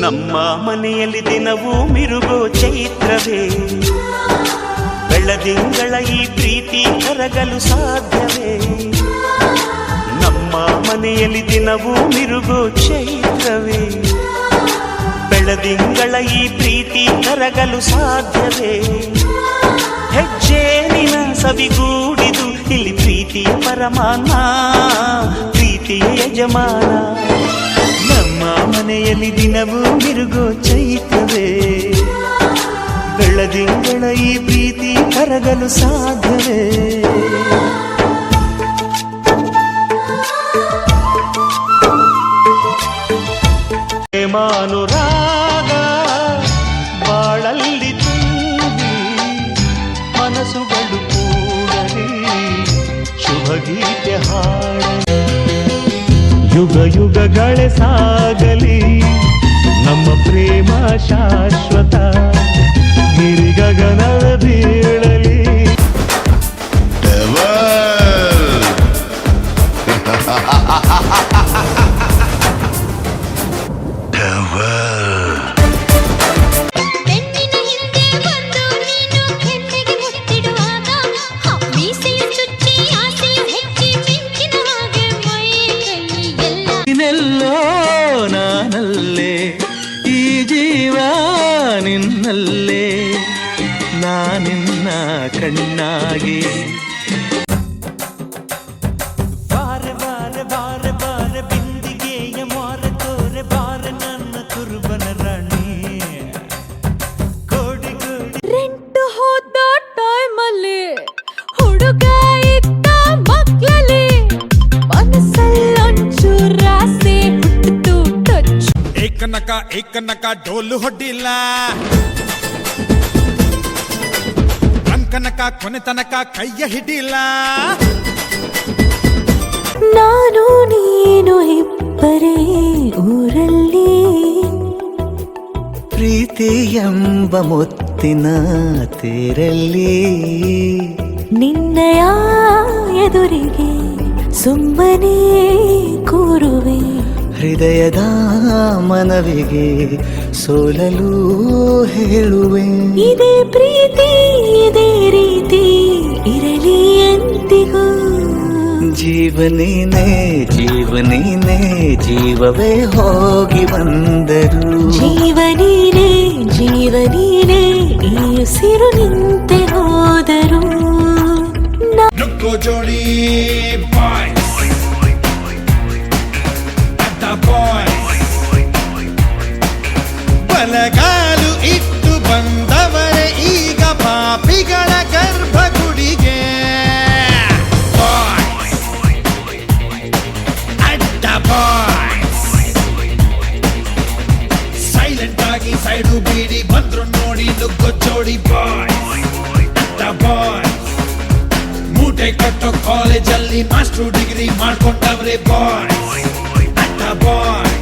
ನಮ್ಮ ಮನೆಯಲ್ಲಿ ದಿನವೂ ಮಿರುಗೋ ಚೈತ್ರವೇ. ಬೆಳದಿಂಗಳ ಈ ಪ್ರೀತಿ ಕರಗಲು ಸಾಧ್ಯವೇ. ನಮ್ಮ ಮನೆಯಲ್ಲಿ ದಿನವೂ ಮಿರುಗೋ ಚೈತ್ರವೇ. ಬೆಳದಿಂಗಳ ಈ ಪ್ರೀತಿ ಕರಗಲು ಸಾಧ್ಯವೇ. ಹೆಜ್ಜೇನಿನ ಸವಿಗೂಡಿದು ಇಲ್ಲಿ ಪ್ರೀತಿಯ ಪರಮಾನ ಪ್ರೀತಿಯ ಯಜಮಾನ. ಮನೆಯಲ್ಲಿ ದಿನವೂ ಮಿರುಗೋ ಚೈತ್ರವೇ ಬೆಳದಿಂಗಳ ಈ ಪ್ರೀತಿ ಕರಗಲು ಸಾಧ್ಯವೇ ಪ್ರೇಮಾನುರಾಗ ಬಾಳಲ್ಲಿ ತುಂಬಿ ಮನಸ್ಸುಗಳು ಕೂಡಲಿ ಶುಭ ಗೀತೆ ಹಾಡಲಿ ಯುಗ ಯುಗಗಳೇ ಸಾಗಲಿ ನಮ್ಮ ಪ್ರೇಮ ಕಣ್ಣಾಗಿ ಬಾರೆ ಬಾರೆ ಬಾರೆ ಬಾರೆ ಬಿಂದಿಗೆಯ ಮಾರ ತೋರೆ ಬಾರೆ ನನ್ನ ಕುರುಬನ ರಾಣಿ. ಕೋಡಿ ಕೋಡಿ. ರೆಂಟು ಹೋದ ಟೈಮಲ್ಲಿ ಹುಡುಗ ಇದ್ದ ಮಕ್ಕಳಲ್ಲಿ ಮನಸ್ಸಲ್ಲೊಂಚೂರಾಸೆ ಏಕನಕ ಏಕನಕ ಡೋಲು ಹೊಡ್ಡಿಲ್ಲ ಅನ್ಕನಕ ಕೊನೆ ತನಕ ಕೈಯ ಹಿಡಿಲ್ಲ ನಾನು ನೀನು ಇಬ್ಬರೇ ಊರಲ್ಲಿ. ಪ್ರೀತಿ ಎಂಬ ಮುತ್ತಿನ ತೇರಲ್ಲಿ. ನಿನ್ನಯ ಎದುರಿಗೆ ಸುಮ್ಮನೆ ಕೂರುವೆ. ಹೃದಯದ ಮನವಿಗೆ ಸೋಲಲು ಹೇಳುವೆ. ಇದೇ ಪ್ರೀತಿ ಇದೇ ರೀತಿ ಇರಲಿ ಅಂತಿಗೂ. ಜೀವನೇನೆ ಜೀವನೇನೆ ಜೀವವೇ ಹೋಗಿ ಬಂದರು. ಜೀವನೇನೇ ಜೀವನೇನೇ ಈ ಉಸಿರು ನಿಂತೆ ಹೋದರು. ಜೋಡಿ ಬಲಗಾಲು ಇಟ್ಟು ಬಂದವರೇ ಈಗ ಪಾಪಿಗಳ ಗರ್ಭಗುಡಿಗೆ. ಅಡ್ಡ ಸೈಲೆಂಟ್ ಆಗಿ ಸೈಡು ಬೀಡಿ ಬಂದ್ರು ನೋಡಿ ನುಗ್ಗೋ ಜೋಡಿ ಬಾಯ್ ಮೂಟೆ ಕಟ್ಟೋ ಕಾಲೇಜಲ್ಲಿ ಮಾಸ್ಟರ್ ಡಿಗ್ರಿ ಮಾಡ್ಕೊಂಡವ್ರೆ ಬಾಯ್ ಬಾಯ್